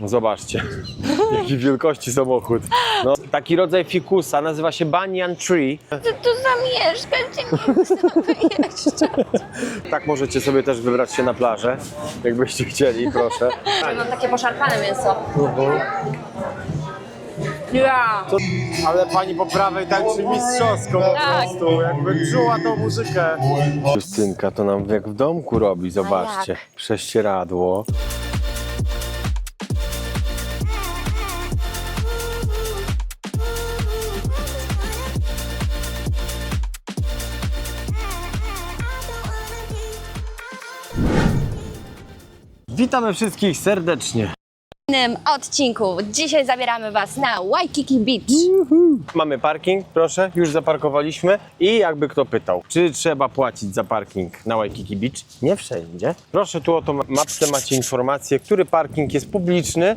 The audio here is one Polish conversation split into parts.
No Zobaczcie, jaki wielkości samochód. No, taki rodzaj fikusa nazywa się banyan tree. Ty tu zamieszkać, nie chcę wyjeżdżać. Tak możecie sobie też wybrać się na plażę, jakbyście chcieli, proszę. Mam takie poszarpane mięso. Ja. To, ale pani po prawej tańczy mistrzowsko po Tak. prostu, jakby czuła tą muzykę. Justynka to nam jak w domku robi, zobaczcie. Prześcieradło. Witamy wszystkich serdecznie. W innym odcinku dzisiaj zabieramy Was na Waikiki Beach. Mamy parking, proszę, już zaparkowaliśmy. I jakby kto pytał, czy trzeba płacić za parking na Waikiki Beach? Nie wszędzie. Proszę, tu oto ma- mapce macie informację, który parking jest publiczny.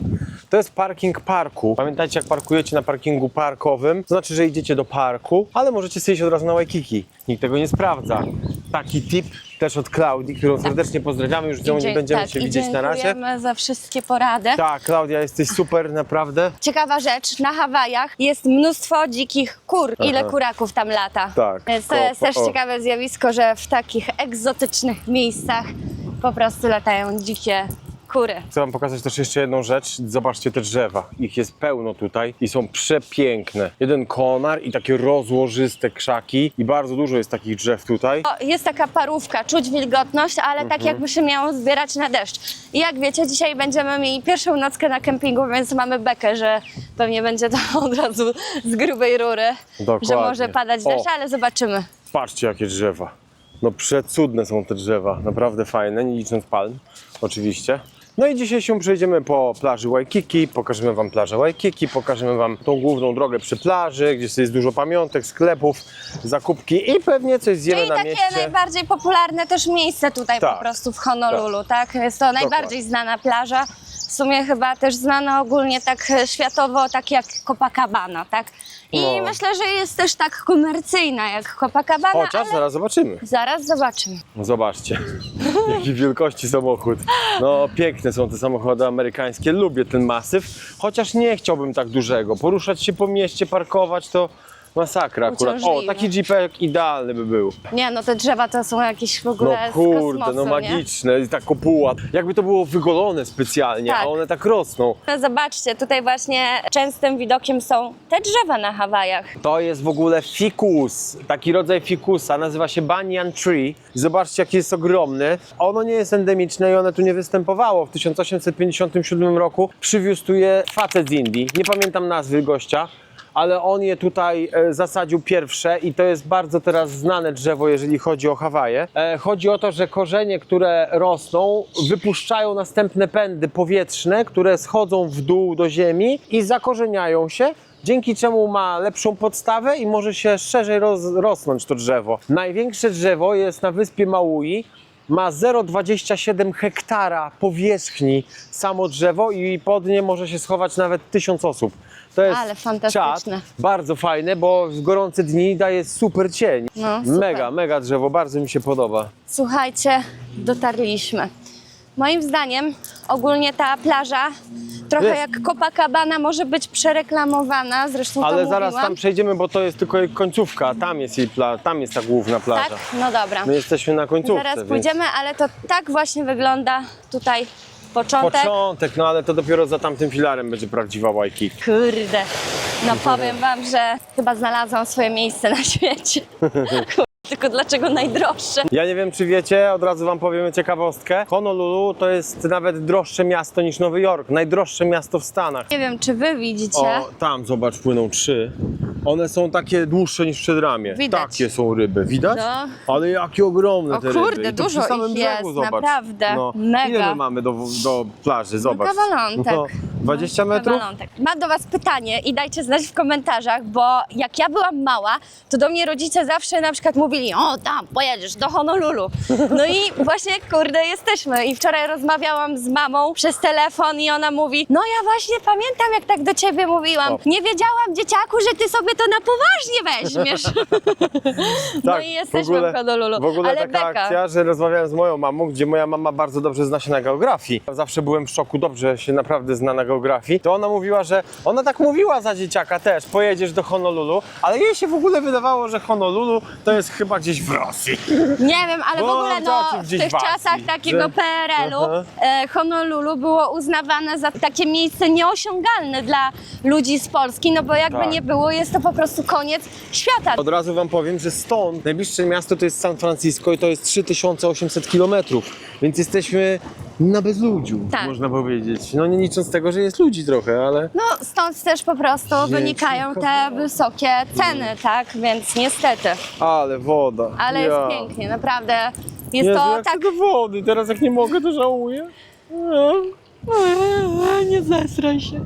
To jest parking parku. Pamiętajcie, jak parkujecie na parkingu parkowym, to znaczy, że idziecie do parku, ale możecie sobie iść od razu na Waikiki. Nikt tego nie sprawdza. Taki tip też od Klaudii, którą serdecznie pozdrawiamy, już z nią nie Dzie- będziemy tak, się i widzieć na razie. Dziękujemy za wszystkie porady. Tak, Klaudia, jesteś super, naprawdę. Ciekawa rzecz, na Hawajach jest mnóstwo dzikich kur. Ile Aha. kuraków tam lata. Tak. Więc to jest też o. ciekawe zjawisko, że w takich egzotycznych miejscach po prostu latają dzikie kury. Chcę wam pokazać też jeszcze jedną rzecz. Zobaczcie te drzewa. Ich jest pełno tutaj i są przepiękne. Jeden konar i takie rozłożyste krzaki i bardzo dużo jest takich drzew tutaj. O, jest taka parówka, czuć wilgotność, ale Mhm. tak jakby się miało zbierać na deszcz. I jak wiecie, dzisiaj będziemy mieli pierwszą nockę na kempingu, więc mamy bekę, że pewnie będzie to od razu z grubej rury, że Dokładnie. może padać O. deszcz, ale zobaczymy. Patrzcie jakie drzewa. No przecudne są te drzewa. Naprawdę fajne, nie licząc palm oczywiście. No i dzisiaj się przejdziemy po plaży Waikiki, pokażemy wam plażę Waikiki, pokażemy wam tą główną drogę przy plaży, gdzie jest dużo pamiątek, sklepów, zakupki i pewnie coś zjemy Czyli na takie mieście. najbardziej popularne też miejsce tutaj Tak. po prostu w Honolulu, tak? Jest to najbardziej znana plaża. W sumie chyba też znana ogólnie tak e, światowo, tak jak Copacabana, tak? I No. myślę, że jest też tak komercyjna jak Copacabana, Chociaż ale zaraz zobaczymy. zaraz zobaczymy. No Zobaczcie, jaki wielkości samochód. No piękne są te samochody amerykańskie, lubię ten masyw, chociaż nie chciałbym tak dużego. Poruszać się po mieście, parkować to masakra akurat. O, Uciążliwe. taki jeepek idealny by był. Nie, no te drzewa to są jakieś w No ogóle z kurde, kosmosu, no nie? magiczne, i ta kopuła. Jakby to było wygolone specjalnie, Tak. a one tak rosną. No Zobaczcie, tutaj właśnie częstym widokiem są te drzewa na Hawajach. To jest w ogóle fikus, taki rodzaj fikusa, nazywa się banyan tree. Zobaczcie, jaki jest ogromny. Ono nie jest endemiczne i one tu nie występowało. W 1857 roku przywiózł tu je facet z Indii. Nie pamiętam nazwy gościa. Ale on je tutaj e, zasadził pierwsze i to jest bardzo teraz znane drzewo, jeżeli chodzi o Hawaje. E, chodzi o to, że korzenie, które rosną, wypuszczają następne pędy powietrzne, które schodzą w dół do ziemi i zakorzeniają się dzięki czemu ma lepszą podstawę i może się szerzej roz, rosnąć to drzewo. Największe drzewo jest na wyspie Maui. Ma 0,27 hektara powierzchni samo drzewo i pod nie może się schować nawet tysiąc osób. To jest Ale fantastyczne. czad, bardzo fajne, bo w gorące dni daje super cień. No, super. Mega, mega drzewo, bardzo mi się podoba. Słuchajcie, dotarliśmy. Moim zdaniem ogólnie ta plaża trochę Jest. jak Copacabana może być przereklamowana, zresztą Ale to zaraz mówiłam. tam przejdziemy, bo to jest tylko jej końcówka, tam jest jej pla- tam jest ta główna plaża. Tak? No dobra. My jesteśmy na końcówce. Zaraz więc- pójdziemy, ale to tak właśnie wygląda tutaj początek. Początek, no ale to dopiero za tamtym filarem będzie prawdziwa Waikiki. Kurde, no powiem wam, że chyba znalazłam swoje miejsce na świecie. Tylko dlaczego najdroższe? Ja nie wiem, czy wiecie, od razu wam powiemy ciekawostkę. Honolulu to jest nawet droższe miasto niż Nowy Jork, najdroższe miasto w Stanach. Nie wiem, czy wy widzicie. O, tam zobacz, płyną trzy. One są takie dłuższe niż przedramię. Widać. Takie są ryby, widać? No. Ale jakie ogromne O te ryby. kurde, I to dużo przy samym ich brzegu, jest, zobacz. naprawdę. No. Mega. Ile my mamy do, do plaży, zobacz. kawalątek. No, 20 metrów? Mam do Was pytanie i dajcie znać w komentarzach, bo jak ja byłam mała, to do mnie rodzice zawsze na przykład mówili, o tam, pojedziesz do Honolulu. No i właśnie, kurde, jesteśmy. I wczoraj rozmawiałam z mamą przez telefon i ona mówi, no ja właśnie pamiętam, jak tak do Ciebie mówiłam. O. Nie wiedziałam, dzieciaku, że Ty sobie to na poważnie weźmiesz. no Tak, i jesteśmy w, Honolulu. W ogóle Ale taka beka. akcja, że rozmawiałem z moją mamą, gdzie moja mama bardzo dobrze zna się na geografii. Zawsze byłem w szoku, dobrze się naprawdę zna na geografii, to ona mówiła, że ona tak mówiła za dzieciaka też, pojedziesz do Honolulu, ale jej się w ogóle wydawało, że Honolulu to jest chyba gdzieś w Rosji. Nie wiem, ale w Bo ogóle no, tacy w gdzieś tych w Azji, czasach takiego że- PRL-u Aha. e, Honolulu było uznawane za takie miejsce nieosiągalne dla ludzi z Polski, no bo jakby Tak. nie było, jest to po prostu koniec świata. Od razu wam powiem, że stąd najbliższe miasto to jest San Francisco i to jest 3800 km, więc jesteśmy na bezludziu, Tak. można powiedzieć. No nie licząc tego, że jest ludzi trochę, ale... No stąd też po prostu wynikają te wysokie ceny, tak? Więc niestety. Ale woda. Ale ja. jest pięknie, naprawdę. Jest Jezu, to jak tak. do wody, teraz jak nie mogę, to żałuję. Nie zesraj się.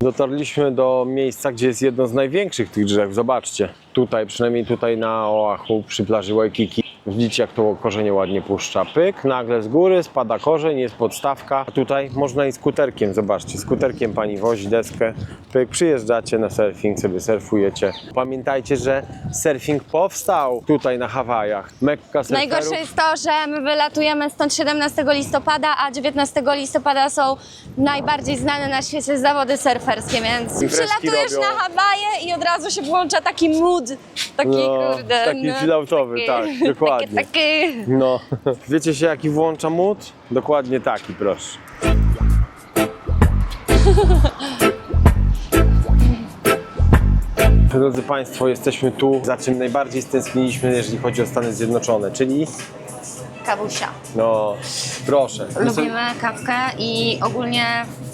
Dotarliśmy do miejsca, gdzie jest jedno z największych tych drzew. Zobaczcie, tutaj, przynajmniej tutaj na Oahu, przy plaży Waikiki. Widzicie, jak to korzenie ładnie puszcza. Pyk, nagle z góry spada korzeń, jest podstawka. A tutaj można i skuterkiem, zobaczcie, skuterkiem pani wozi deskę. Pyk, przyjeżdżacie na surfing, sobie surfujecie. Pamiętajcie, że surfing powstał tutaj na Hawajach. Mekka surferów. Najgorsze jest to, że my wylatujemy stąd 17 listopada, a 19 listopada są najbardziej znane na świecie zawody surferskie, więc Imprezki przylatujesz robią. na Hawaje i od razu się włącza taki mood, taki No, kurde. taki no, chilloutowy, tak, dokładnie. Taki, taki. No, wiecie się jaki włącza mód? Dokładnie taki, proszę. Drodzy Państwo, jesteśmy tu, za czym najbardziej stęskniliśmy, jeżeli chodzi o Stany Zjednoczone, czyli, Kawusia. no, proszę. Lubimy kawkę i ogólnie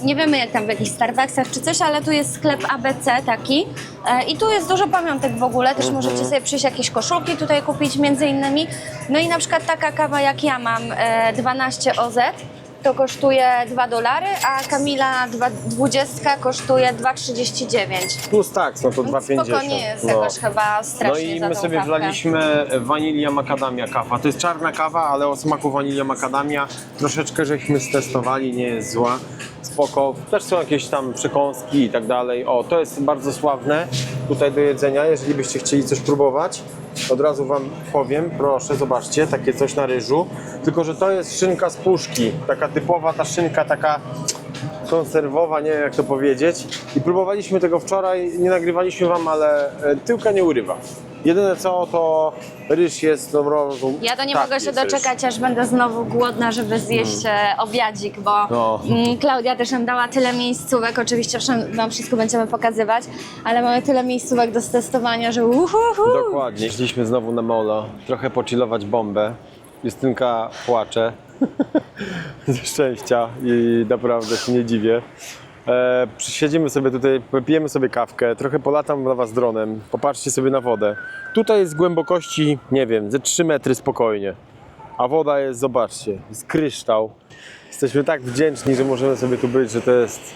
nie wiemy jak tam w jakichś Starbucksach czy coś, ale tu jest sklep ABC taki e, i tu jest dużo pamiątek w ogóle, też możecie sobie przyjść jakieś koszulki tutaj kupić między innymi. No i na przykład taka kawa jak ja mam e, 12 OZ to kosztuje 2 dolary, a Kamila dwa- 20 kosztuje 2,39. Plus tak, no to 2,50. Spoko nie jest no. jakoś chyba strasznie No i za my tą sobie kawkę. wlaliśmy wanilia macadamia kawa. To jest czarna kawa, ale o smaku wanilia macadamia. Troszeczkę żeśmy stestowali, nie jest zła. Spoko. Też są jakieś tam przekąski i tak dalej. O, to jest bardzo sławne tutaj do jedzenia. Jeżeli byście chcieli coś próbować, od razu wam powiem, proszę, zobaczcie, takie coś na ryżu. Tylko, że to jest szynka z puszki. Taka typowa ta szynka, taka konserwowa, nie wiem jak to powiedzieć. I próbowaliśmy tego wczoraj, nie nagrywaliśmy wam, ale e, tyłka nie urywa. Jedyne co, to ryż jest mrozu. Ja to nie tak, mogę się jest doczekać, aż będę znowu głodna, żeby zjeść e, obiadzik, bo No. mm, Klaudia też nam dała tyle miejscówek, oczywiście wam wszystko będziemy pokazywać, ale mamy tyle miejscówek do testowania, że uhuhu. Dokładnie. Szliśmy znowu na molo, trochę pochillować bombę. Justynka płacze ze szczęścia i naprawdę się nie dziwię. E, siedzimy sobie tutaj, pijemy sobie kawkę, trochę polatam dla Was dronem, popatrzcie sobie na wodę. Tutaj jest głębokości, nie wiem, ze 3 metry spokojnie. A woda jest, zobaczcie, jest kryształ. Jesteśmy tak wdzięczni, że możemy sobie tu być, że to jest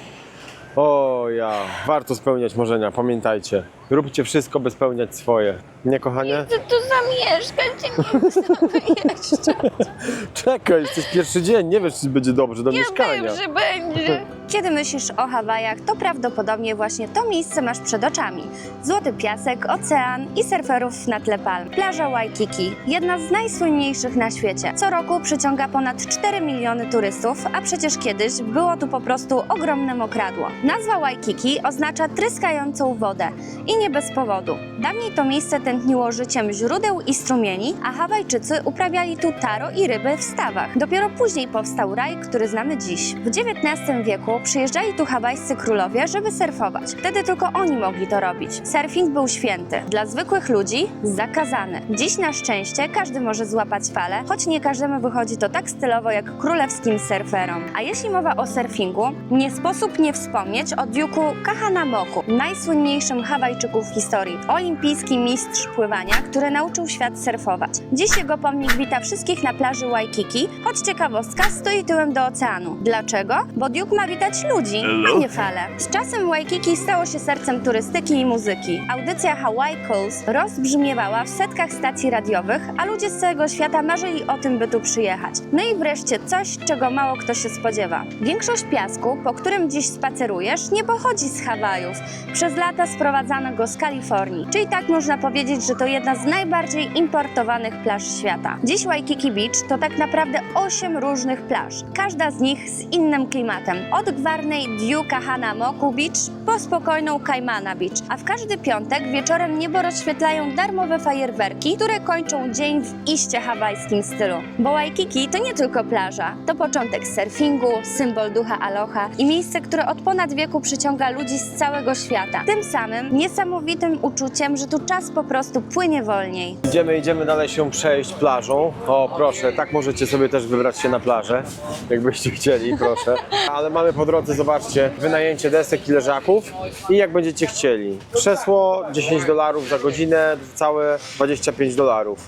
o ja, warto spełniać marzenia, pamiętajcie. Róbcie wszystko, by spełniać swoje. Nie, kochanie? Ty tu zamieszkać nie jeszcze. Czekaj, to jest pierwszy dzień, nie wiesz, czy będzie dobrze do mieszkania. Wiem, że będzie. Kiedy myślisz o Hawajach, to prawdopodobnie właśnie to miejsce masz przed oczami. Złoty piasek, ocean i surferów na tle palm. Plaża Waikiki, jedna z najsłynniejszych na świecie. Co roku przyciąga ponad 4 miliony turystów, a przecież kiedyś było tu po prostu ogromne mokradło. Nazwa Waikiki oznacza tryskającą wodę i nie bez powodu. Dawniej to miejsce tętniło życiem źródeł i strumieni, a Hawajczycy uprawiali tu taro i ryby w stawach. Dopiero później powstał raj, który znamy dziś. W XIX wieku przyjeżdżali tu hawajscy królowie, żeby surfować. Wtedy tylko oni mogli to robić. Surfing był święty. Dla zwykłych ludzi zakazany. Dziś na szczęście każdy może złapać falę, choć nie każdemu wychodzi to tak stylowo jak królewskim surferom. A jeśli mowa o surfingu, nie sposób nie wspomnieć o Duke'u Kahanamoku, najsłynniejszym Hawajczyku w historii. Olimpijski mistrz pływania, który nauczył świat surfować. Dziś jego pomnik wita wszystkich na plaży Waikiki, choć ciekawostka stoi tyłem do oceanu. Dlaczego? Bo Duke ma witać ludzi, a nie fale. Z czasem Waikiki stało się sercem turystyki i muzyki. Audycja Hawaii Calls rozbrzmiewała w setkach stacji radiowych, a ludzie z całego świata marzyli o tym, by tu przyjechać. No i wreszcie coś, czego mało kto się spodziewa. Większość piasku, po którym dziś spacerujesz, nie pochodzi z Hawajów. Przez lata sprowadzano go z Kalifornii. Czyli tak można powiedzieć, że to jedna z najbardziej importowanych plaż świata. Dziś Waikiki Beach to tak naprawdę 8 różnych plaż. Każda z nich z innym klimatem. Od gwarnej Diu Kahana Moku Beach po spokojną Kaimana Beach. A w każdy piątek wieczorem niebo rozświetlają darmowe fajerwerki, które kończą dzień w iście hawajskim stylu. Bo Waikiki to nie tylko plaża, to początek surfingu, symbol ducha aloha i miejsce, które od ponad wieku przyciąga ludzi z całego świata. Tym samym niesamowitym uczuciem, że tu czas po prostu płynie wolniej. Idziemy, idziemy dalej się przejść plażą. O, proszę, tak możecie sobie też wybrać się na plażę, jakbyście chcieli, proszę. Ale mamy po drodze, zobaczcie, wynajęcie desek i leżaków i jak będziecie chcieli. Krzesło 10 dolarów za godzinę, całe 25 dolarów.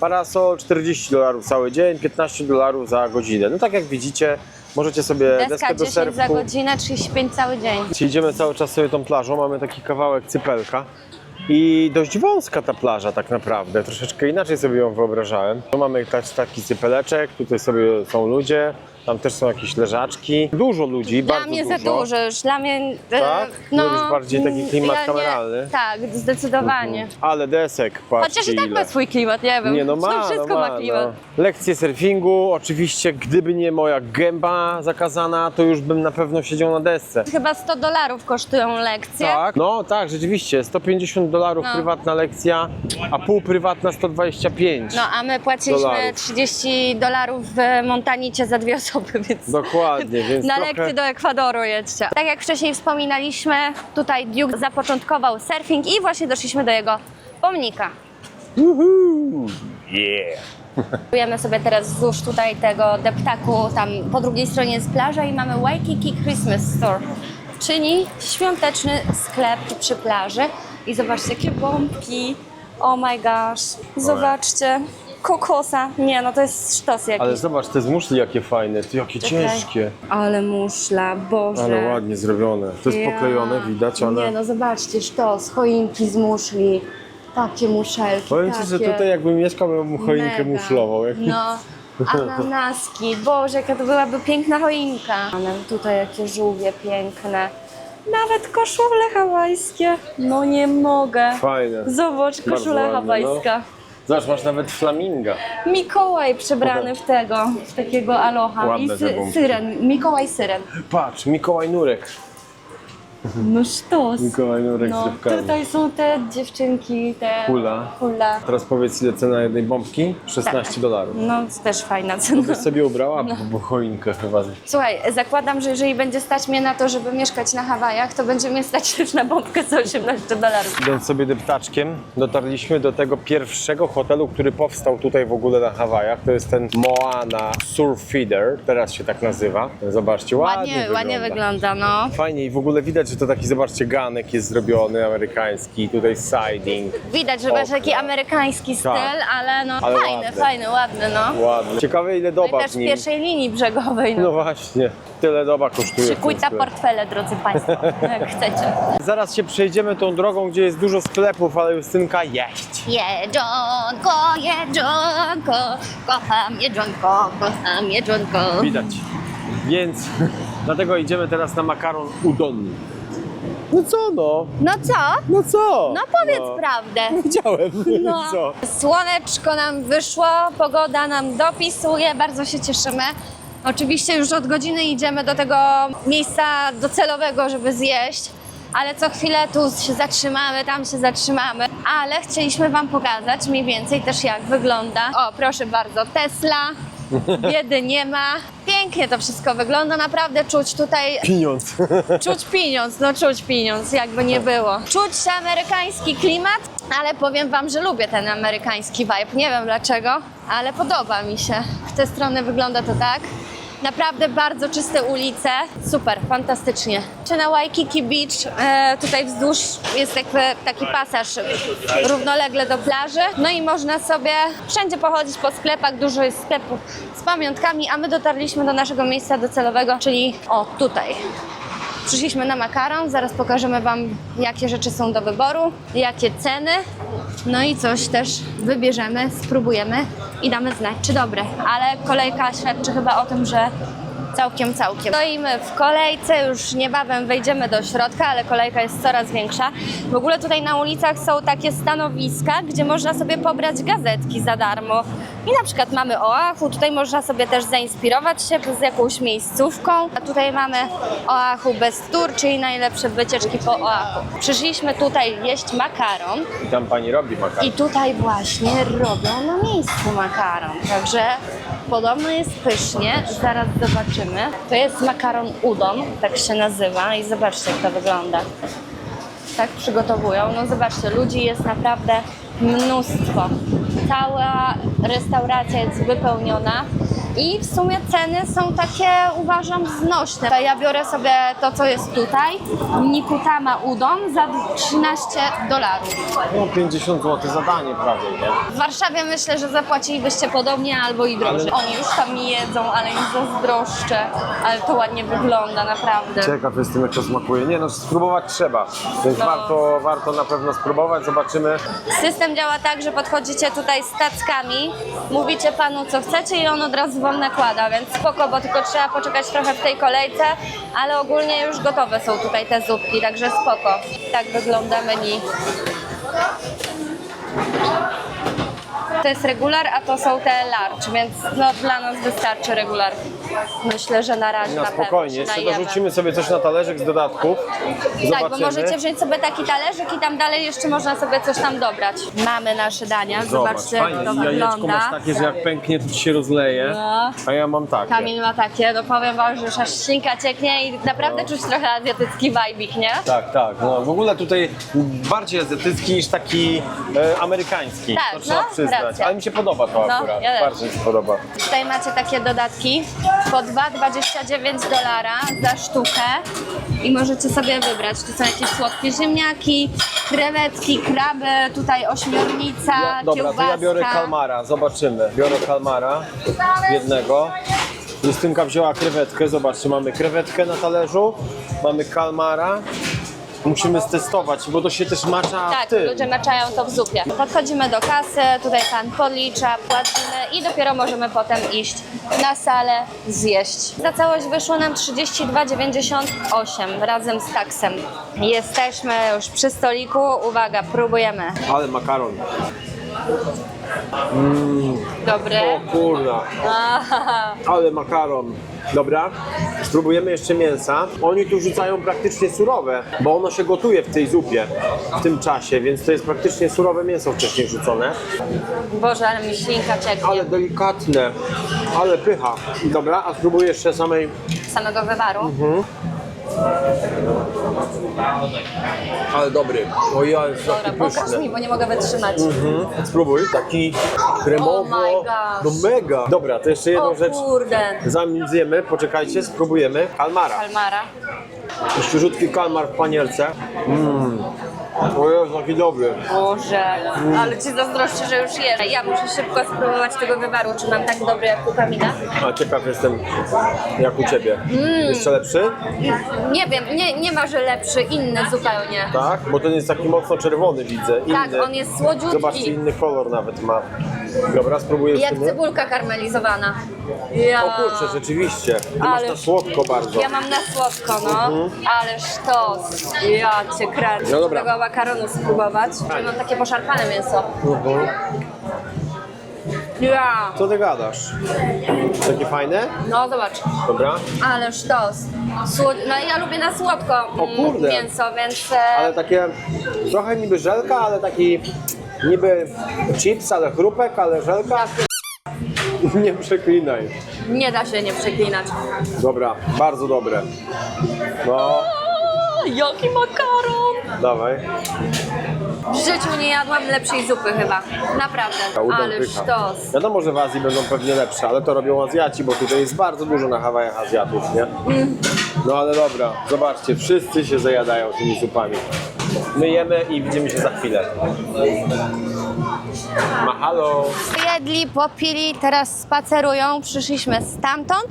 Parasol 40 dolarów cały dzień, 15 dolarów za godzinę. No tak jak widzicie, możecie sobie Deska deskę do 10 za godzinę, 35 cały dzień. Idziemy cały czas sobie tą plażą, mamy taki kawałek cypelka i dość wąska ta plaża tak naprawdę, troszeczkę inaczej sobie ją wyobrażałem. Tu mamy ta- taki cypeleczek, tutaj sobie są ludzie, tam też są jakieś leżaczki, dużo ludzi, Dla bardzo mnie dużo. za dużo już, dla mnie... e, Tak? Lubisz bardziej taki klimat ja nie- kameralny? Tak, zdecydowanie. Ale desek, patrzcie Chociaż i tak ile. ma swój klimat, nie wiem. Nie no ma, wszystko no ma, ma, klimat. no. Lekcje surfingu, oczywiście gdyby nie moja gęba zakazana, to już bym na pewno siedział na desce. Chyba 100 dolarów kosztują lekcje. Tak? No tak, rzeczywiście. 150 dolarów No. prywatna lekcja, a półprywatna 125. No a my płaciliśmy Dolarów. 30 dolarów w Montanicie za dwie osoby, więc Dokładnie, więc na trochę... lekcje do Ekwadoru jedźcie. Tak jak wcześniej wspominaliśmy, tutaj Duke zapoczątkował surfing i właśnie doszliśmy do jego pomnika. Woohoo! Yeah! Kierujemy sobie teraz wzdłuż tutaj tego deptaku, tam po drugiej stronie jest plaża i mamy Waikiki Christmas Store, czyli świąteczny sklep przy plaży. I zobaczcie, jakie bombki. Oh my gosh. Zobaczcie. Kokosa. Nie, no to jest sztos jakiś. Ale zobacz, te zmuszli jakie fajne, ty jakie ciężkie. Ale muszla, Boże. Ale ładnie zrobione. To jest Ja. poklejone, widać, ale... Nie, no zobaczcie, sztos, choinki z muszli. Takie muszelki, Powiem Ci, takie. że tutaj jakbym mieszkał, bym choinkę Mega. muszlową. Jak... No, ananaski. Boże, jaka to byłaby piękna choinka. Ale tutaj jakie żółwie piękne. Nawet koszule hawajskie. No nie mogę. Fajne. Zobacz, Bardzo koszula hawajska. Zobacz, masz nawet flaminga. Mikołaj przebrany w tego, w takiego aloha. Ładne I te sy- bombki. syren, Mikołaj syren. Patrz, Mikołaj Nurek. No sztos. Mikołaj Nurek z No, rybkami. tutaj są te dziewczynki, te... Hula. Hula. Teraz powiedz, ile cena jednej bombki? 16 dolarów. No, też fajna cena. Byś sobie ubrała, No. bo choinkę chyba. Słuchaj, zakładam, że jeżeli będzie stać mnie na to, żeby mieszkać na Hawajach, to będzie mnie stać też na bombkę za 18 dolarów. Idąc sobie deptaczkiem, dotarliśmy do tego pierwszego hotelu, który powstał tutaj w ogóle na Hawajach. To jest ten Moana Surf Feeder, teraz się tak nazywa. Zobaczcie, ładnie, Ładnie, wygląda. ładnie wygląda, no. Fajnie i w ogóle widać, że to taki, zobaczcie, ganek jest zrobiony, amerykański, tutaj siding. Widać, że masz taki amerykański styl, Tak. ale no Ale fajny, ładny. fajny, ładny, no. Ładny. Ciekawe ile No doba też w w nim. pierwszej linii brzegowej, no. No właśnie, tyle doba kosztuje. w tym sklepie. portfele, drodzy Państwo, jak chcecie. Zaraz się przejdziemy tą drogą, gdzie jest dużo sklepów, ale Justynka jeść. Jedzonko, jedzonko, kocham jedzonko, kocham jedzonko. Widać. Więc dlatego idziemy teraz na makaron udon. No co no? No co? No co? No powiedz prawdę. Widziałem. No. Co? Słoneczko nam wyszło, pogoda nam dopisuje, bardzo się cieszymy. Oczywiście już od godziny idziemy do tego miejsca docelowego, żeby zjeść, ale co chwilę tu się zatrzymamy, tam się zatrzymamy. Ale chcieliśmy Wam pokazać mniej więcej też jak wygląda. O, proszę bardzo, Tesla. Biedy nie ma. Pięknie to wszystko wygląda, naprawdę czuć tutaj Pieniądz. Czuć pieniądz, no czuć pieniądz, jakby nie było. Czuć amerykański klimat, ale powiem wam, że lubię ten amerykański vibe. Nie wiem dlaczego, ale podoba mi się. W tę stronę wygląda to tak. Naprawdę bardzo czyste ulice. Super, fantastycznie. Czy na Waikiki Beach, e, tutaj wzdłuż jest jakby taki pasaż równolegle do plaży. No i można sobie wszędzie pochodzić po sklepach, dużo jest sklepów z pamiątkami, a my dotarliśmy do naszego miejsca docelowego, czyli o tutaj. Przyszliśmy na makaron, zaraz pokażemy Wam, jakie rzeczy są do wyboru, jakie ceny. No i coś też wybierzemy, spróbujemy i damy znać, czy dobre. Ale kolejka świadczy chyba o tym, że całkiem, całkiem. Stoimy w kolejce, już niebawem wejdziemy do środka, ale kolejka jest coraz większa. W ogóle tutaj na ulicach są takie stanowiska, gdzie można sobie pobrać gazetki za darmo. I na przykład mamy Oahu, tutaj można sobie też zainspirować się z jakąś miejscówką. A tutaj mamy Oahu bez tour, czyli najlepsze wycieczki po Oahu. Przyszliśmy tutaj jeść makaron I tam pani robi makaron. i tutaj właśnie robią na miejscu makaron. Także podobno jest pysznie. Zaraz zobaczymy. To jest makaron udon, tak się nazywa i zobaczcie jak to wygląda. Tak przygotowują. No zobaczcie, ludzi jest naprawdę mnóstwo. Cała restauracja jest wypełniona. I w sumie ceny są takie, uważam, znośne. To Ja biorę sobie to, co jest tutaj. Nikutama udon za 13 dolarów. No 50 zł za danie prawie, nie? W Warszawie myślę, że zapłacilibyście podobnie albo i drożej. Oni już tam jedzą, ale im zazdroszczę. Ale to ładnie wygląda, naprawdę. Ciekaw jestem jak to smakuje. Nie no, spróbować trzeba. Więc No. warto, warto na pewno spróbować, zobaczymy. System działa tak, że podchodzicie tutaj z tackami, mówicie panu co chcecie i on od razu wam nakłada, więc spoko, bo tylko trzeba poczekać trochę w tej kolejce, ale ogólnie już gotowe są tutaj te zupki, także spoko. Tak wygląda menu. To jest regular, a to są te large, więc no, dla nas wystarczy regular. Myślę, że na razie Na na pewno spokojnie, się jeszcze najemy. dorzucimy sobie coś na talerzyk z dodatków. Zobaczymy. Tak, bo możecie wziąć sobie taki talerzyk i tam dalej jeszcze można sobie coś tam dobrać. Mamy nasze dania, Zobacz, zobaczcie jak fajnie. to I jajeczko wygląda. masz takie, że jak pęknie, to ci się rozleje. No. A ja mam takie. Kamil ma takie, no powiem wam, że już aż ślinka cieknie i naprawdę czuć trochę azjatycki vibik, nie? Tak, tak. No, w ogóle tutaj bardziej azjatycki niż taki e, amerykański. Tak, to trzeba no, przyznać. Ale mi się podoba to No, akurat. ja też. Bardzo mi się podoba. Tutaj macie takie dodatki po 2,29 dolara za sztukę i możecie sobie wybrać. Tu są jakieś słodkie ziemniaki, krewetki, kraby, tutaj ośmiornica, Ja, dobra, to kiełbaska. ja biorę kalmara, zobaczymy. Biorę kalmara jednego. Justynka wzięła krewetkę, zobaczcie, mamy krewetkę na talerzu, mamy kalmara. Musimy stestować, bo to się też macza w Tak, tym. ludzie maczają to w zupie. Podchodzimy do kasy, tutaj pan podlicza, płacimy i dopiero możemy potem iść na salę zjeść. Za całość wyszło nam 32,98 razem z taksem. Jesteśmy już przy stoliku, uwaga, próbujemy. Ale makaron. Dobry. O kurna, Aha. ale makaron. Dobra, spróbujemy jeszcze mięsa. Oni tu rzucają praktycznie surowe, bo ono się gotuje w tej zupie w tym czasie, więc to jest praktycznie surowe mięso wcześniej rzucone. Boże, ale mi ślinka cieknie. Ale delikatne, ale pycha. Dobra, a spróbuję jeszcze samej Samego wywaru. Mhm. Ale dobry. O ja, jest Dobra, taki pokaż pyszny. mi, bo nie mogę wytrzymać. Mhm. Spróbuj. Taki kremowo. Oh my gosh. No mega. Dobra, to jeszcze jedną O rzecz. kurde. Zanim zjemy, poczekajcie, spróbujemy. Kalmara. Kalmara. Świeżutki kalmar w panierce. O Jezu, jaki dobry. Boże, ale ci zazdroszczę, że już jesz. Ja muszę szybko spróbować tego wywaru, czy mam tak dobry jak u Kamila. A ciekaw jestem, jak u Ciebie. Mm. Jeszcze lepszy? Nie wiem, nie, nie ma, że lepszy, inny zupełnie. Tak? Bo ten jest taki mocno czerwony, widzę. Inny. Tak, on jest słodziutki. Zobaczcie, inny kolor nawet ma. Dobra, spróbuję Jak tym. cebulka karmelizowana. Ja... O kurczę, rzeczywiście. Ty masz Ależ- na słodko bardzo. Ja mam na słodko, no. Ależ to. Ja cię kręcę. No dobra. Makaronu spróbować. Ja mam takie poszarpane mięso. Mhm. Ja. Co ty gadasz? Takie fajne? No zobacz. Dobra. Ależ to. Słod... No ja lubię na słodko O mm, kurde. mięso, więc... e, Ale takie trochę niby żelka, ale taki niby chips, ale chrupek, ale żelka. Nie przeklinaj. Nie da się nie przeklinać. Dobra, bardzo dobre. No, Jaki makaron! Dawaj. W życiu nie jadłam lepszej zupy chyba. Naprawdę. Udon Ale pycha. sztos. Wiadomo, że w Azji będą pewnie lepsze, ale to robią Azjaci, bo tutaj jest bardzo dużo na Hawajach Azjatów, nie? No ale dobra, zobaczcie, wszyscy się zajadają tymi zupami. My jemy i widzimy się za chwilę. Mahalo! Jedli, popili, teraz spacerują, przyszliśmy stamtąd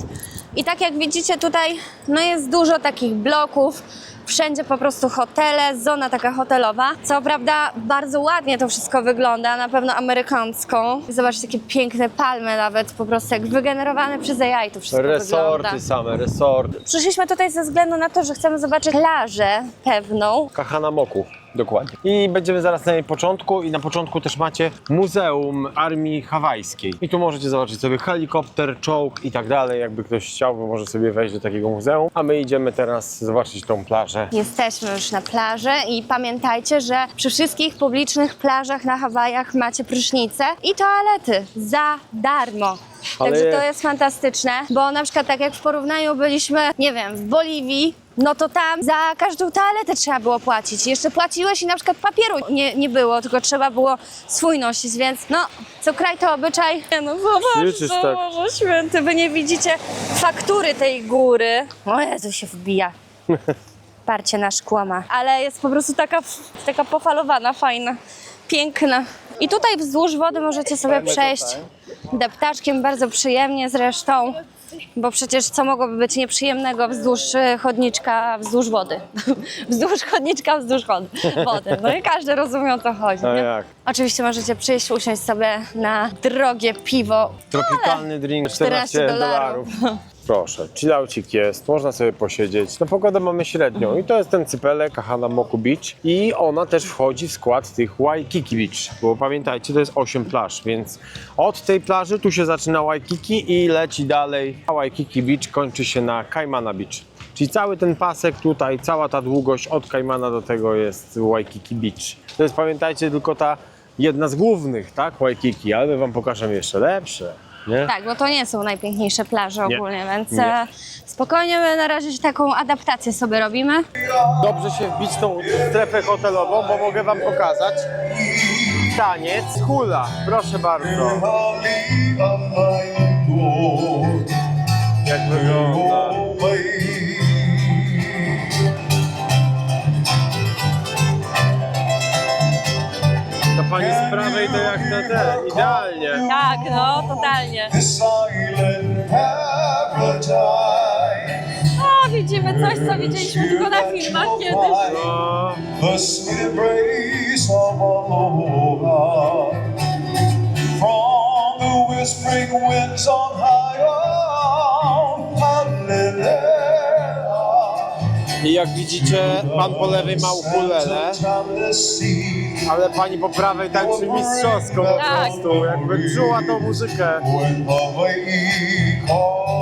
i tak jak widzicie tutaj, no jest dużo takich bloków, wszędzie po prostu hotele, zona taka hotelowa. Co prawda bardzo ładnie to wszystko wygląda, na pewno amerykańsko. Zobaczcie, jakie piękne palmy nawet, po prostu jak wygenerowane przez AI to wszystko wygląda. Resorty same, resorty. Przyszliśmy tutaj ze względu na to, że chcemy zobaczyć plażę pewną. Kahanamoku, dokładnie. I będziemy zaraz na jej początku i na początku też macie Muzeum Armii Hawajskiej. I tu możecie zobaczyć sobie helikopter, czołg i tak dalej. Jakby ktoś chciał, może sobie wejść do takiego muzeum. A my idziemy teraz zobaczyć tą plażę. Jesteśmy już na plaży i pamiętajcie, że przy wszystkich publicznych plażach na Hawajach macie prysznice i toalety za darmo. Ale Także to jest- fantastyczne, bo na przykład tak jak w porównaniu byliśmy, nie wiem, w Boliwii, no to tam za każdą toaletę trzeba było płacić. Jeszcze płaciłeś i na przykład papieru nie, nie było, tylko trzeba było swój nosić, więc no, co kraj to obyczaj. Nie, No zobacz, Krzyczysz tak. Boże święty, wy nie widzicie faktury tej góry. O Jezu, się wbija parcie na szkło ma. Ale jest po prostu taka, taka pofalowana, fajna, piękna. I tutaj wzdłuż wody możecie sobie przejść deptaczkiem, bardzo przyjemnie zresztą, bo przecież co mogłoby być nieprzyjemnego wzdłuż e, chodniczka, wzdłuż wody. wzdłuż chodniczka, wzdłuż wody. No i każdy rozumie o co chodzi. A nie? jak? Oczywiście możecie przyjść, usiąść sobie na drogie piwo. Tropikalny drink, 14 14 dolarów. Proszę, chillaucik jest, można sobie posiedzieć. No pogodę mamy średnią i to jest ten cypelek Kahana Moku Beach i ona też wchodzi w skład tych Waikiki Beach, bo pamiętajcie, to jest 8 plaż, więc od tej plaży tu się zaczyna Waikiki i leci dalej. A Waikiki Beach kończy się na Kaimana Beach. Czyli cały ten pasek tutaj, cała ta długość od Kaimana do tego jest Waikiki Beach. To jest, pamiętajcie, tylko ta jedna z głównych, tak, Waikiki, ale wam pokażemy jeszcze lepsze. Nie? Tak, bo to nie są najpiękniejsze plaże Nie. ogólnie, więc Nie. e, spokojnie my na razie taką adaptację sobie robimy. dobrze się wbić w tą strefę hotelową, bo mogę wam pokazać taniec hula. Proszę bardzo. Jak wygląda. Pani z prawej to jak na te, idealnie. Tak, no, totalnie. O, widzimy coś, co widzieliśmy tylko na filmach kiedyś. No, The sweet embrace of aloha From the whispering winds on high I jak widzicie, pan po lewej ma ukulele, ale pani po prawej tańczy mistrzowsko po Tak. prostu, jakby czuła tą muzykę.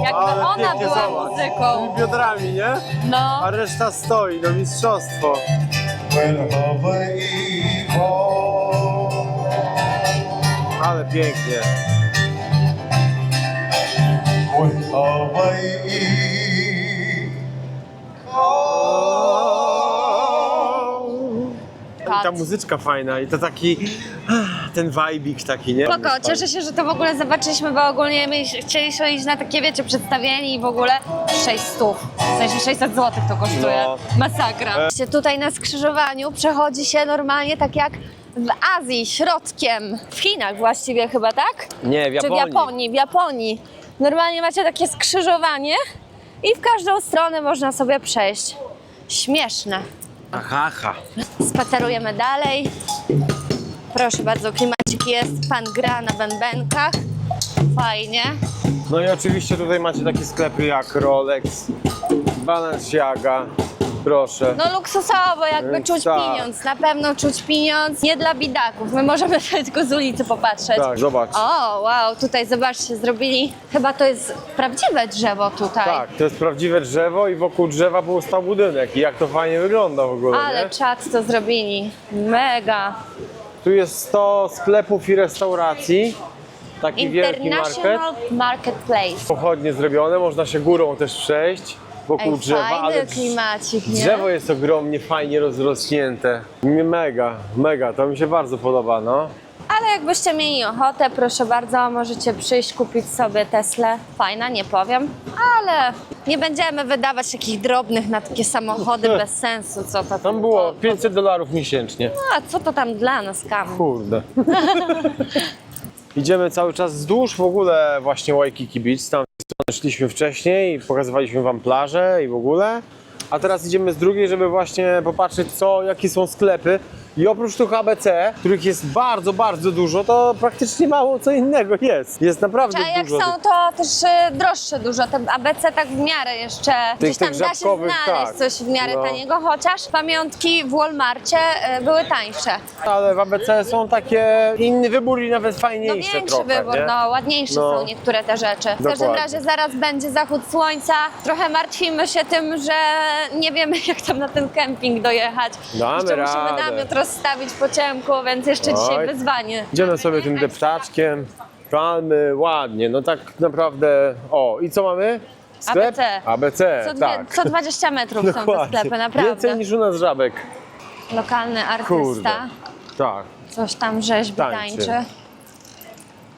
Jakby Ale ona pięknie była zobacz. muzyką. Tymi biodrami, nie? No, A reszta stoi, no mistrzostwo. Ale pięknie. I ta muzyczka fajna i to taki, ten vibik taki, nie? spoko, cieszę się, że to w ogóle zobaczyliśmy, bo ogólnie my chcieliśmy iść na takie, wiecie, przedstawienie i w ogóle 600. W sensie 600 zł to kosztuje. No. Masakra. Wiecie, Tutaj na skrzyżowaniu przechodzi się normalnie tak jak w Azji, środkiem. W Chinach właściwie chyba, tak? Nie, w Czy w Japonii. Japonii, w Japonii. Normalnie macie takie skrzyżowanie i w każdą stronę można sobie przejść. Śmieszne. Aha, aha. Spacerujemy dalej. Proszę bardzo, klimacik jest. Pan gra na bębenkach. Fajnie. No i oczywiście tutaj macie takie sklepy jak Rolex, Balenciaga, proszę. No luksusowo, jakby Więc czuć tak. pieniądz. Na pewno czuć pieniądz. Nie dla bidaków. My możemy sobie tylko z ulicy popatrzeć. Tak, zobacz. O, wow, tutaj zobaczcie, zrobili. Chyba to jest prawdziwe drzewo tutaj. Tak, to jest prawdziwe drzewo i wokół drzewa był stał budynek i jak to fajnie wygląda w ogóle, Ale nie? czad to zrobili. Mega. Tu jest 100 sklepów i restauracji, taki wielki market. International Marketplace. Pochodnie zrobione, można się górą też przejść. Wokół Ej, drzewa, fajny ale klimacik, nie? drzewo jest ogromnie fajnie rozrośnięte. Nie, Mega, mega, to mi się bardzo podoba, no. Ale jakbyście mieli ochotę, proszę bardzo, możecie przyjść kupić sobie Teslę. Fajna, nie powiem, ale nie będziemy wydawać takich drobnych na takie samochody bez sensu, co to Tam było 500 dolarów miesięcznie. A co to tam dla nas, kam? Kurde. Idziemy cały czas wzdłuż w ogóle właśnie Waikiki Beach. Strony szliśmy wcześniej i pokazywaliśmy wam plażę i w ogóle. A teraz idziemy z drugiej, żeby właśnie popatrzeć co, jakie są sklepy. I oprócz tych ABC, których jest bardzo, bardzo dużo, to praktycznie mało co innego jest. Jest naprawdę A jak dużo. są tych- to też y, droższe dużo, te ABC tak w miarę jeszcze gdzieś tam tych da się żabkowych, znaleźć tak. coś w miarę No. taniego, chociaż pamiątki w Walmarcie y, były tańsze. Ale w ABC są takie inny wybór i nawet No fajniejsze większy trochę, wybór, nie? no ładniejsze No. są niektóre te rzeczy. W każdym Dokładnie. razie zaraz będzie zachód słońca. Trochę martwimy się tym, że nie wiemy jak tam na ten kemping dojechać. Damy jeszcze musimy radę. namiot rozstawić po ciemku, więc jeszcze dzisiaj Oj. wyzwanie. Idziemy sobie tym deptaczkiem, palmy, ładnie, no tak naprawdę, o i co mamy? Sklep? ABC. ABC, Co, dwie, tak. co 20 metrów są te Dokładnie. sklepy, naprawdę. Więcej niż u nas żabek. Lokalny Kurde. artysta, Tak. coś tam rzeźbi, Tańczy. tańczy.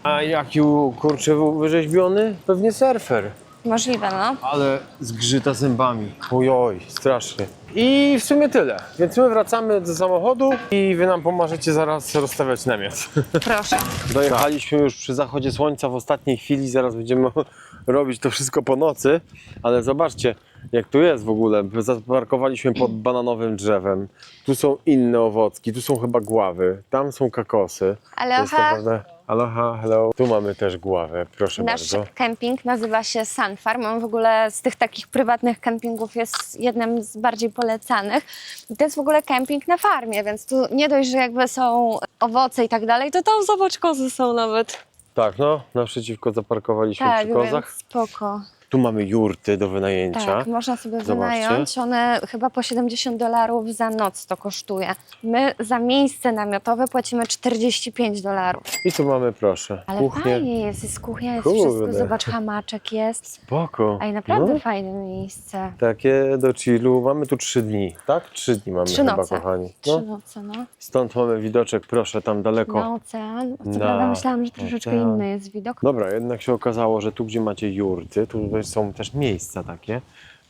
A jaki u- kurczę był wyrzeźbiony? Pewnie surfer. Możliwe, no. Ale zgrzyta zębami. Ojoj, strasznie. I w sumie tyle. Więc my wracamy do samochodu i wy nam pomożecie zaraz rozstawiać namiot. Proszę. Dojechaliśmy już przy zachodzie słońca w ostatniej chwili, zaraz będziemy robić to wszystko po nocy, ale zobaczcie, jak tu jest w ogóle. Zaparkowaliśmy pod bananowym drzewem. Tu są inne owocki, tu są chyba gławy, tam są kakosy. To jest Aloha. naprawdę... Aloha, hello. Tu mamy też gławę, proszę Nasz bardzo. kemping nazywa się Sun Farm. On w ogóle z tych takich prywatnych kempingów jest jednym z bardziej polecanych. I to jest w ogóle kemping na farmie, więc tu nie dość, że jakby są owoce i tak dalej, to tam zobacz, kozy są nawet. Tak, no, naprzeciwko zaparkowaliśmy Tak, przy więc kozach. spoko. Tu mamy jurty do wynajęcia. Tak, można sobie Zobaczcie. wynająć. One chyba po 70 dolarów za noc to kosztuje. My za miejsce namiotowe płacimy 45 dolarów. I tu mamy, proszę, Ale kuchnię. fajnie jest, jest kuchnia, jest Kurde. wszystko. Zobacz, hamaczek jest. Spoko. Ej, naprawdę No. fajne miejsce. Takie do chillu. Mamy tu trzy dni, tak? Trzy dni mamy Trzy chyba, noce. kochani. Trzy No. noce, no. Stąd mamy widoczek, proszę, tam daleko. Na ocean. Co Na prawda myślałam, że troszeczkę ocean. inny jest widok. Dobra, jednak się okazało, że tu, gdzie macie jurty, tu są też miejsca takie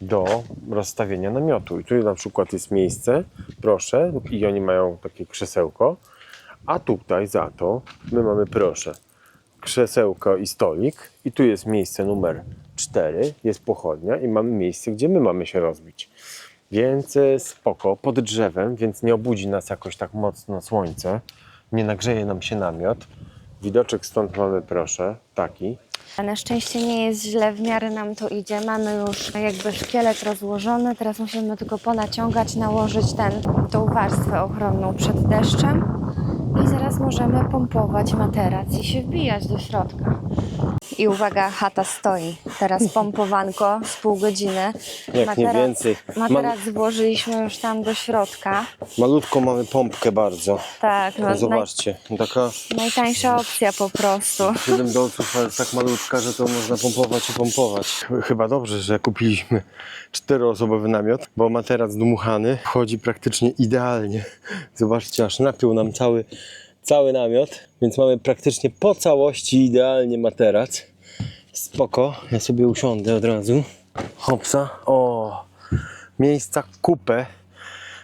do rozstawienia namiotu. I tu na przykład jest miejsce, proszę, i oni mają takie krzesełko, a tutaj za to my mamy, proszę, krzesełko i stolik i tu jest miejsce numer 4, jest pochodnia i mamy miejsce, gdzie my mamy się rozbić. Więc e, spoko, pod drzewem, więc nie obudzi nas jakoś tak mocno słońce, nie nagrzeje nam się namiot. Widoczek stąd mamy, proszę, taki. Na szczęście nie jest źle, w miarę nam to idzie. Mamy już jakby szkielet rozłożony, teraz musimy tylko ponaciągać, nałożyć ten, tą warstwę ochronną przed deszczem i zaraz możemy pompować materac i się wbijać do środka. I uwaga, chata stoi. Teraz pompowanko z pół godziny. Jak nie więcej. Materac włożyliśmy już tam do środka. Malutką mamy pompkę bardzo. Tak, no, naj, Zobaczcie, taka najtańsza opcja po prostu. 7 dolców, ale tak malutka, że to można pompować i pompować. Ch- Chyba dobrze, że kupiliśmy czteroosobowy namiot, bo materac dmuchany wchodzi praktycznie idealnie. Zobaczcie, aż nakrył nam cały, cały namiot, więc mamy praktycznie po całości idealnie materac. Spoko, ja sobie usiądę od razu. Hopsa, o, miejsca kupę.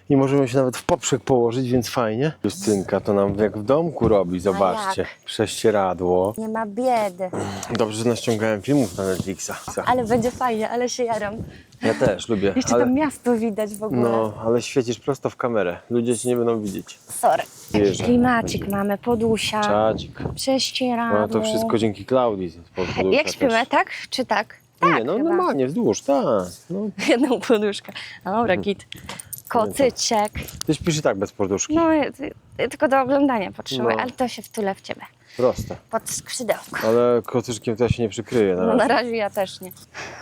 I możemy się nawet w poprzek położyć, więc fajnie. Justynka to nam jak w domku robi, zobaczcie. jak? Prześcieradło. Nie ma biedy. Dobrze, że naściągałem filmów na Netflixa. Ale będzie fajnie, ale się jaram. Ja też lubię. Jeszcze ale, to miasto widać w ogóle. No, ale świecisz prosto w kamerę. Ludzie cię nie będą widzieć. Sorry. Wierzę. Klimacik mamy, podusia, Czadzik. prześcieradło. No to wszystko dzięki Klaudii. Jak śpimy, też. tak? Czy tak? Nie, no chyba. normalnie, wzdłuż, tak. No, Jedną poduszkę. No Dobra, git. Kocyciek. ty śpisz i tak bez poduszki. No, ja- ja tylko do oglądania potrzebuję, No. ale to się wtulę w ciebie. Proste. Pod skrzydełko. Ale kotyczkiem to ja się nie przykryję na No na razie. razie ja też nie.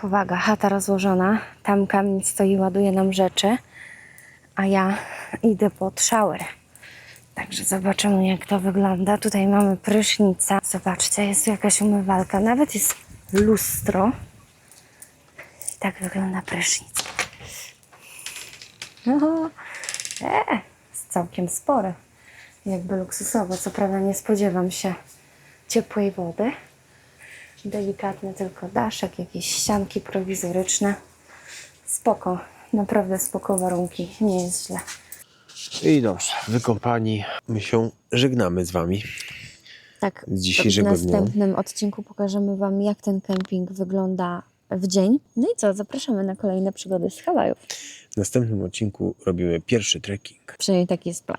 Uwaga, chata rozłożona. Tam kamień stoi, ładuje nam rzeczy. A ja idę pod shower. Także zobaczymy jak to wygląda. Tutaj mamy prysznica. Zobaczcie, jest tu jakaś umywalka. Nawet jest lustro. I tak wygląda prysznic. No, e, jest całkiem spory. Jakby luksusowo. Co prawda nie spodziewam się ciepłej wody. Delikatny tylko daszek, jakieś ścianki prowizoryczne. Spoko, naprawdę spoko warunki, nie jest źle. I dobrze, wykąpani, my się żegnamy z wami. Tak, Z dzisiejszego w dnia. następnym odcinku pokażemy Wam, jak ten kemping wygląda w dzień. No i co, zapraszamy na kolejne przygody z Hawajów. W następnym odcinku robimy pierwszy trekking. Przynajmniej taki jest plan.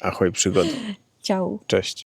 Ahoj przygody. Ciao. Cześć.